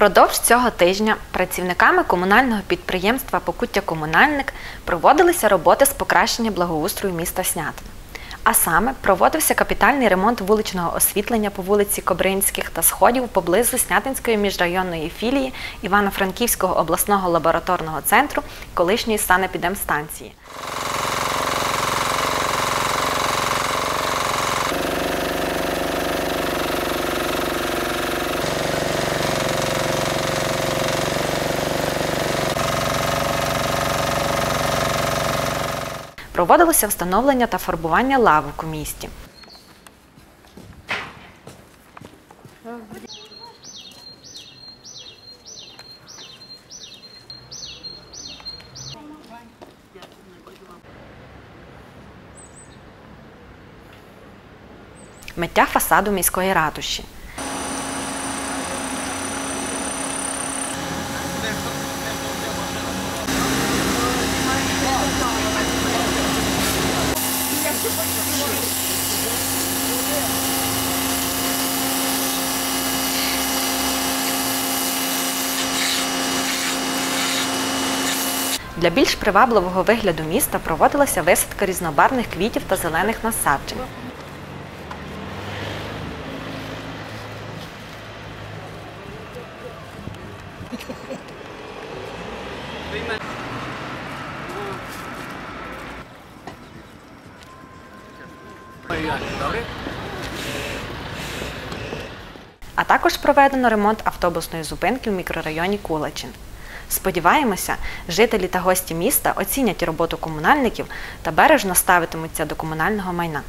Впродовж цього тижня працівниками комунального підприємства Покуття Комунальник проводилися роботи з покращення благоустрою міста Снятин. А саме проводився капітальний ремонт вуличного освітлення по вулиці Кобринських та сходів поблизу Снятинської міжрайонної філії Івано-Франківського обласного лабораторного центру колишньої санепідемстанції. Проводилося встановлення та фарбування лавок у місті. Миття фасаду міської ратуші. Для більш привабливого вигляду міста проводилася висадка різнобарвних квітів та зелених насаджень. А також проведено ремонт автобусної зупинки в мікрорайоні Кулачин. Сподіваємося, жителі та гості міста оцінять роботу комунальників та бережно ставитимуться до комунального майна.